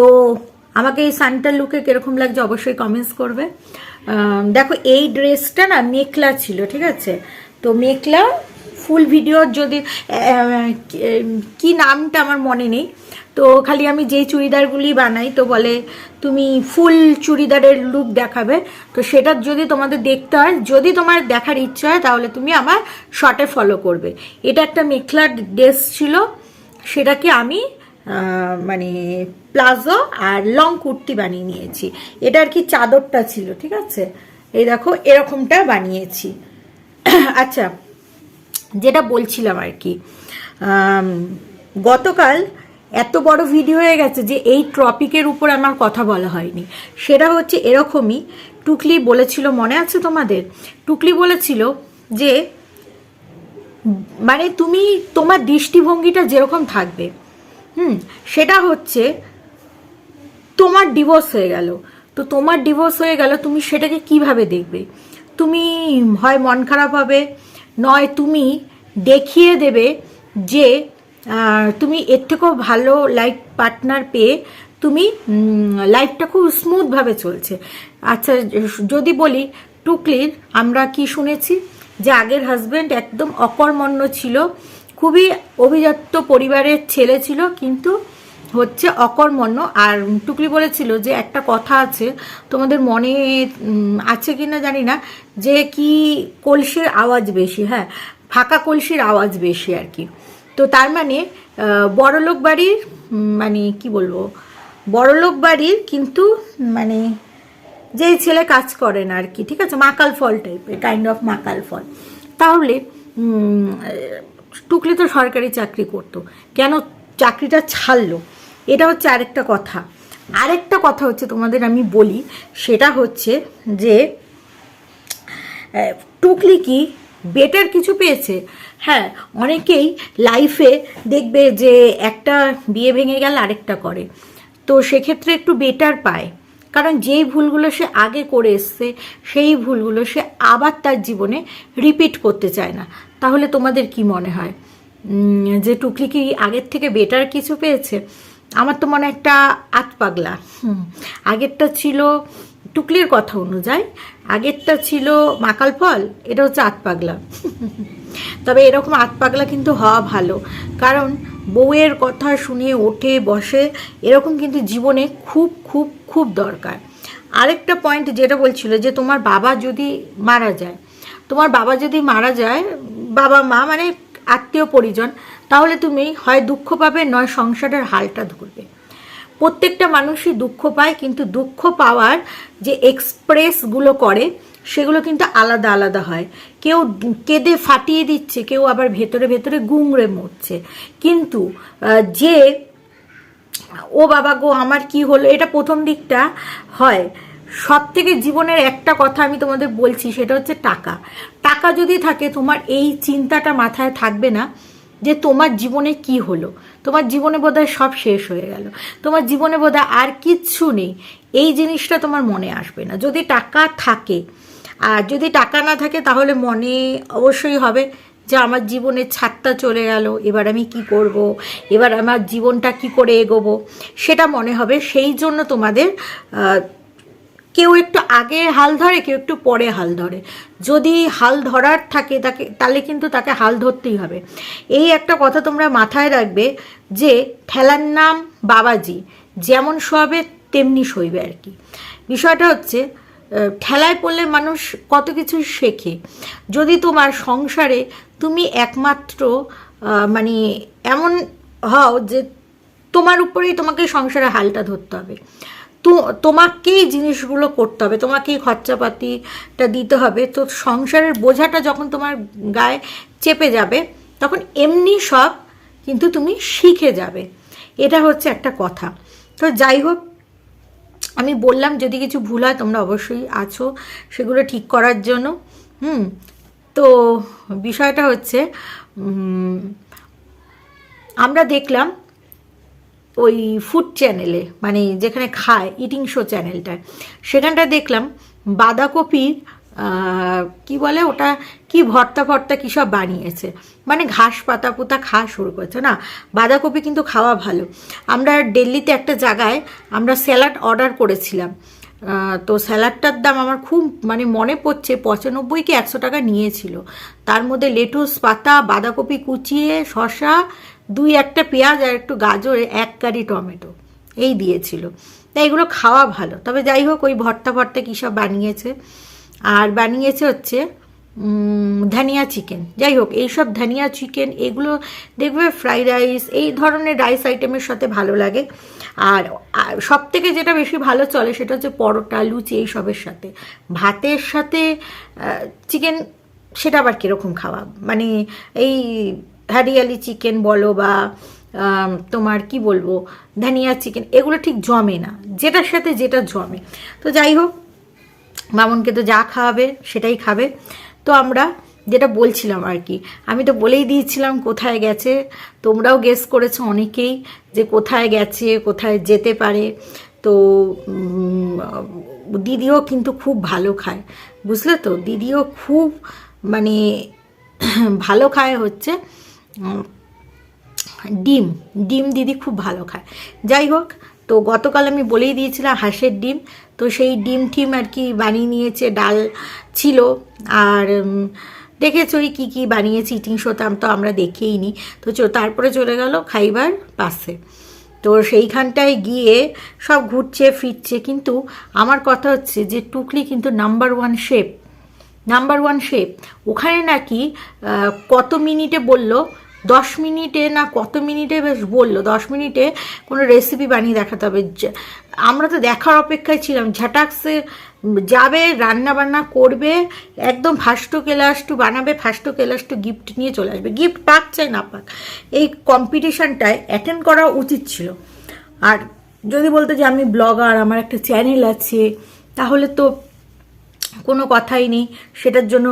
তো আমাকে এই সানটার লুকে কীরকম লাগছে অবশ্যই কমেন্টস করবে। দেখো, এই ড্রেসটা না মেখলা ছিল, ঠিক আছে? তো মেখলা ফুল ভিডিও যদি কি নামটা আমার মনে নেই। তো খালি আমি যেই চুড়িদারগুলি বানাই, তো বলে তুমি ফুল চুড়িদারের লুক দেখাবে। তো সেটা যদি তোমাদের দেখতে হয়, যদি তোমার দেখার ইচ্ছা হয়, তাহলে তুমি আমার শর্টে ফলো করবে। এটা একটা মেখলার ড্রেস ছিল, সেটাকে আমি মানে প্লাজো আর লং কুর্তি বানিয়ে নিয়েছি। এটা আর কি চাদরটা ছিল, ঠিক আছে? এই দেখো, এরকমটা বানিয়েছি। আচ্ছা যেটা বলছিলাম আর কি গতকাল এত বড় ভিডিও হয়ে গেছে যে এই টপিকের উপর আমার কথা বলা হয়নি। সেটা হচ্ছে এরকমই, টুকলি বলেছিল, মনে আছে তোমাদের? টুকলি বলেছিল যে মানে তুমি তোমার দৃষ্টিভঙ্গিটা যেরকম থাকবে হুম, সেটা হচ্ছে তোমার ডিভোর্স হয়ে গেল। তো তোমার ডিভোর্স হয়ে গেল, তুমি সেটাকে কীভাবে দেখবে? তুমি হয় মন খারাপ হবে, নয় তুমি দেখিয়ে দেবে যে তুমি এর থেকেও ভালো লাইফ পার্টনার পেয়ে তুমি লাইফটা খুব স্মুথভাবে চলছে। আচ্ছা যদি বলি, টুকলির, আমরা কি শুনেছি যে আগের হাজব্যান্ড একদম অকর্মণ্য ছিল খুবই অভিজাত্য পরিবারের ছেলে ছিল, কিন্তু হচ্ছে অকর্মণ্য। আর টুকলি বলেছিল যে, একটা কথা আছে, তোমাদের মনে আছে কি না জানি না, যে কি কলসির আওয়াজ বেশি হ্যাঁ ফাঁকা কলসির আওয়াজ বেশি আর কি। তো তার মানে বড়লোক বাড়ির মানে কি বলব, বড়লোক বাড়ির কিন্তু মানে যেই ছেলে কাজ করে না আর কি, ঠিক আছে? মাকাল ফল টাইপের কাইন্ড অফ মাকাল ফল। তাহলে টুকলি তো সরকারি চাকরি করতো। কেন চাকরিটা ছাড়লো? এটা হচ্ছে আরেকটা কথা। আরেকটা কথা হচ্ছে তোমাদের আমি বলি, সেটা হচ্ছে যে টুকলি কি বেটার কিছু পেয়েছে? হ্যাঁ অনেকেই লাইফে দেখবে যে একটা বিয়ে ভেঙে গেল, আরেকটা করে। তো সেক্ষেত্রে একটু বেটার পায়। কারণ যেই ভুলগুলো সে আগে করে এসছে, সেই ভুলগুলো সে আবার তার জীবনে রিপিট করতে চায় না। তাহলে তোমাদের কি মনে হয়? যে টুকলি কি আগের থেকে বেটার কিছু পেয়েছে? আমার তো মনে একটা আত পাগলা আগেরটা ছিল টুকলির কথা অনুযায়ী, আগেরটা ছিল মাকাল ফল, এটা হচ্ছে আত পাগলা তবে এরকম আত পাগলা কিন্তু হওয়া ভালো, কারণ বউয়ের কথা শুনে, ওঠে, বসে, এরকম কিন্তু জীবনে খুব খুব খুব দরকার। আরেকটা পয়েন্ট যেটা বলছিল যে তোমার বাবা যদি মারা যায়, তোমার বাবা যদি মারা যায়, বাবা মা মানে আত্মীয় পরিজন, তাহলে তুমি হয় দুঃখ পাবে নয় সংসারের হালটা ধরবে। প্রত্যেকটা মানুষই দুঃখ পায়, কিন্তু দুঃখ পাওয়ার যে এক্সপ্রেসগুলো করে, সেগুলো কিন্তু আলাদা আলাদা হয়। কেউ কেঁদে ফাটিয়ে দিচ্ছে, কেউ আবার ভেতরে ভেতরে গুংড়ে মরছে। কিন্তু যে ও বাবা গো, আমার কি হলো? এটা প্রথম দিকটা হয়। সব থেকে জীবনের একটা কথা আমি তোমাদের বলছি, সেটা হচ্ছে টাকা। টাকা যদি থাকে, তোমার এই চিন্তাটা মাথায় থাকবে না যে তোমার জীবনে কি হলো। তোমার জীবনে বোধহয় সব শেষ হয়ে গেল। তোমার জীবনে বোধহয় আর কিচ্ছু নেই। এই জিনিসটা তোমার মনে আসবে না। যদি টাকা থাকে, আর যদি টাকা না থাকে, তাহলে মনে অবশ্যই হবে যে আমার জীবনের ছাদটা চলে গেল, এবার আমি কি করব? এবার আমার জীবনটা কি করে এগোবো? সেটা মনে হবে। সেই জন্য তোমাদের কেউ একটু আগে হাল ধরে, কেউ একটু পরে হাল ধরে। যদি হাল ধরার থাকে, তাকে, তাহলে কিন্তু তাকে হাল ধরতেই হবে। এই একটা কথা তোমরা মাথায় রাখবে যে, ঠেলার নাম বাবাজি। যেমন শোয়াবে তেমনি সইবে আর কি। বিষয়টা হচ্ছে ঠেলায় পড়লে মানুষ কত কিছু শেখে। যদি তোমার সংসারে তুমি একমাত্র মানে এমন হও যে তোমার উপরেই তোমাকে সংসারে হালটা ধরতে হবে। তো তোমাকেই জিনিসগুলো করতে হবে, তোমাকেই খরচাপাতিটা দিতে হবে। তো সংসারের বোঝাটা যখন তোমার গায়ে চেপে যাবে, তখন এমনি সব কিন্তু তুমি শিখে যাবে। এটা হচ্ছে একটা কথা। তো যাই হোক আমি বললাম, যদি কিছু ভুল হয় তোমরা অবশ্যই আছো সেগুলো ঠিক করার জন্য। হুম, তো বিষয়টা হচ্ছে আমরা দেখলাম ওই ফুড চ্যানেলে মানে যেখানে খায় ইটিং শো চ্যানেলটায় সেখানটা দেখলাম বাঁধাকপির কি বলে ওটা? কি ভর্তা ভর্তা কী সব বানিয়েছে? মানে ঘাস পাতা পুতা খাওয়া শুরু করেছে, না? বাঁধাকপি কিন্তু খাওয়া ভালো। আমরা দিল্লিতে একটা জায়গায় আমরা স্যালাড অর্ডার করেছিলাম। তো স্যালাডটার দাম আমার খুব মানে মনে পড়ছে, পঁচানব্বই কি একশো টাকা নিয়েছিল। তার মধ্যে লেটুস পাতা, বাঁধাকপি কুচিয়ে শশা দুই একটা পেঁয়াজ আর একটু গাজর, এক কারি টমেটো, এই দিয়েছিল। তাই এগুলো খাওয়া ভালো। তবে যাই হোক, ওই ভর্তা ভর্তা কী সব বানিয়েছে? আর বানিয়েছে হচ্ছে ধনিয়া চিকেন। যাই হোক, এইসব ধনিয়া চিকেন, এগুলো দেখবে ফ্রাইড রাইস, এই ধরনের রাইস আইটেমের সাথে ভালো লাগে। আর সব থেকে যেটা বেশি ভালো চলে সেটা হচ্ছে পরোটা, লুচি এইসবের সাথে। ভাতের সাথে চিকেন সেটা আবার কীরকম খাওয়া? মানে এই হারিয়ালি চিকেন বলো বা তোমার কি বলব, ধনিয়া চিকেন, এগুলো ঠিক জমে না। যেটার সাথে যেটা জমে। তো যাই হোক মামনকে তো যা খাওয়াবে, সেটাই খাবে। তো আমরা যেটা বলছিলাম আর কি, আমি তো বলেই দিয়েছিলাম কোথায় গেছে। তোমরাও গেস করেছ অনেকেই যে কোথায় গেছে, কোথায় যেতে পারে। তো দিদিও কিন্তু খুব ভালো খায়, বুঝলে তো? দিদিও খুব মানে ভালো খায় হচ্ছে ডিম। ডিম দিদি খুব ভালো খায়। যাই হোক তো গতকাল আমি বলেই দিয়েছিলাম হাঁসের ডিম। তো সেই ডিম টিম আর কি বানিয়ে নিয়েছে, ডাল ছিল। আর দেখেছ ওই কী কী বানিয়েছি, ইটিং শোতাম তো আমরা দেখেই নি। তো তারপরে চলে গেল খাইবার পাশে। তো সেইখানটায় গিয়ে সব ঘুরছে, ফিরছে। কিন্তু আমার কথা হচ্ছে যে টুকলি কিন্তু number one shape. Number one shape. ওখানে নাকি কত মিনিটে বলল দশ মিনিটে না কত মিনিটে বেশ বলল, দশ মিনিটে কোনো রেসিপি বানিয়ে দেখাতে হবে। আমরা তো দেখার অপেক্ষায় ছিলাম। ঝাটাক্সে যাবে রান্না বান্না করবে, একদম ফার্স্ট কেলাসটু বানাবে ফার্স্ট কেলাসটু গিফট নিয়ে চলে আসবে। গিফট পাক চাই না পাক, এই কম্পিটিশানটায় অ্যাটেন্ড করা উচিত ছিল। আর যদি বলতো যে আমি ব্লগার আমার একটা চ্যানেল আছে, তাহলে তো কোনো কথাই নেই। সেটার জন্য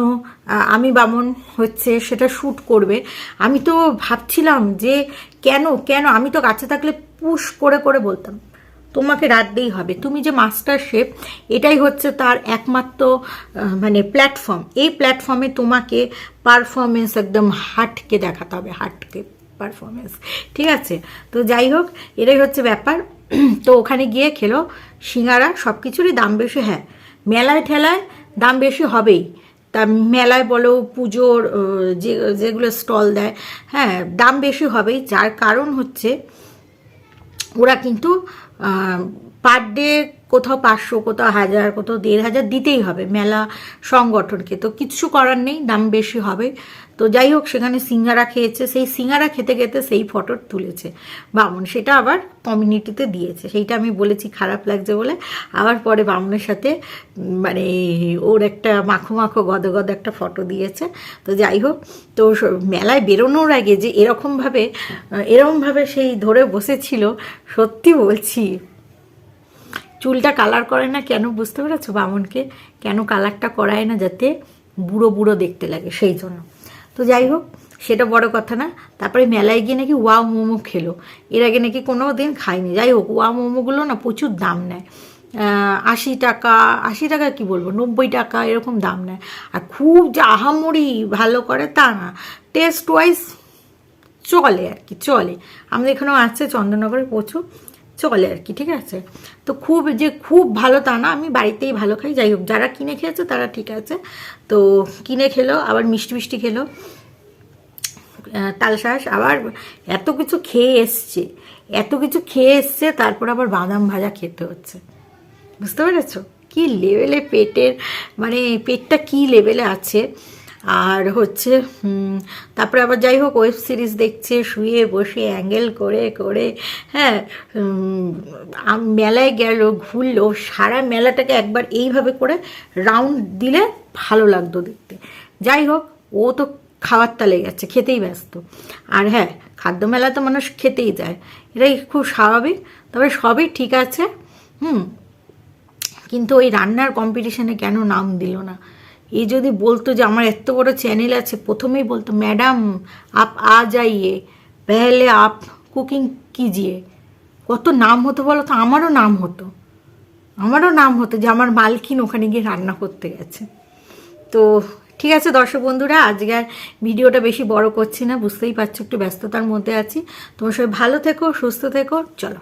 আমি বামন হচ্ছে, সেটা শ্যুট করবে। আমি তো ভাবছিলাম যে কেন কেন? আমি তো কাছে থাকলে পুশ করে করে বলতাম, তোমাকে রাখতেই হবে। তুমি যে মাস্টার শেফ এটাই হচ্ছে তার একমাত্র মানে প্ল্যাটফর্ম এই প্ল্যাটফর্মে তোমাকে পারফরমেন্স একদম হাটকে দেখাতে হবে হাটকে পারফরমেন্স ঠিক আছে? তো যাই হোক, এটাই হচ্ছে ব্যাপার। তো ওখানে গিয়ে খেলো, সিঙ্গারা সব কিছুরই দাম বেশি হ্যাঁ। মেলায় ঠেলায় দাম বেশি হবেই। তা মেলায় বলো, পুজোর যে, যেগুলো স্টল দেয় হ্যাঁ দাম বেশি হবেই। যার কারণ হচ্ছে ওরা কিন্তু পার ডে কোথাও পাঁচশো, কোথাও হাজার, কোথাও দেড় হাজার দিতেই হবে মেলা সংগঠনকে। তো কিচ্ছু করার নেই, দাম বেশি হবে। তো যাই হোক, সেখানে সিঙ্গারা খেয়েছে, সেই সিঙ্গারা খেতে খেতে সেই ফটো তুলেছে। বামন সেটা আবার কমিউনিটিতে দিয়েছে। সেইটা আমি বলেছি, খারাপ লাগছে বলে। আবার পরে বামনের সাথে মানে ওর একটা মাখো মাখো গদ গদ একটা ফটো দিয়েছে। তো যাই হোক, তো মেলায় বেরোনোর আগে যে এরকমভাবে এরকমভাবে সেই ধরে বসেছিল, সত্যি বলছি। চুলটা কালার করে না কেন? বুঝতে পেরেছ বামনকে? কেন কালারটা করায় না যাতে বুড়ো বুড়ো দেখতে লাগে সেই জন্য। তো যাই হোক, সেটা বড় কথা না। তারপরে মেলায় গিয়ে নাকি ওয়া মোমো খেলো। এর আগে নাকি কোনো দিন খায়নি যাই হোক ওয়া মোমোগুলো না প্রচুর দাম নেয়। আশি টাকা আশি টাকা কি বলব? নব্বই টাকা এরকম দাম নেয়। আর খুব যে আহামরি ভালো করে তা না। টেস্ট ওয়াইজ চলে আর কি, চলে। আমাদের এখানেও আছে চন্দননগরে প্রচুর। চলে আর কি, ঠিক আছে? তো খুব যে খুব ভালো তা না, আমি বাড়িতেই ভালো খাই। যাই হোক, যারা কিনে খেয়েছে তারা ঠিক আছে। তো কিনে খেলো, আবার মিষ্টি মিষ্টি খেলো। তালশাঁস, আবার এত কিছু খেয়ে এসছে। এত কিছু খেয়ে এসছে, তারপর আবার বাদাম ভাজা খেতে হচ্ছে। বুঝতে পেরেছ? কি লেভেলে পেটের মানে পেটটা কি লেভেলে আছে? আর হচ্ছে তারপরে আবার যাই হোক ওয়েব সিরিজ দেখছে, শুয়ে বসে অ্যাঙ্গেল করে করে হ্যাঁ মেলায় গেল, ঘুরলো, সারা মেলাটাকে একবার এইভাবে করে রাউন্ড দিলে ভালো লাগতো দেখতে। যাই হোক, ও তো খাওয়ার তালে যাচ্ছে, খেতেই ব্যস্ত। আর হ্যাঁ খাদ্য মেলা তো মানুষ খেতেই যায়, এটাই খুব স্বাভাবিক, তবে সবই ঠিক আছে, হুম, কিন্তু ওই রান্নার কম্পিটিশনে কেন নাম দিল না? এই যদি বলতো যে আমার এত বড় চ্যানেল আছে, প্রথমেই বলতো ম্যাডাম আপ আ যাইয়ে পেহলে আপ কুকিং কিজিয়ে। কত নাম হতো বলো তো? আমারও নাম হতো। আমারও নাম হতো যে আমার মালকিন ওখানে গিয়ে রান্না করতে গেছে। তো ঠিক আছে দর্শক বন্ধুরা, আজকে আর ভিডিওটা বেশি বড় করছি না, বুঝতেই পারছ, একটু ব্যস্ততার মধ্যে আছি। তোমার সবাই ভালো থেকো, সুস্থ থেকো, চলো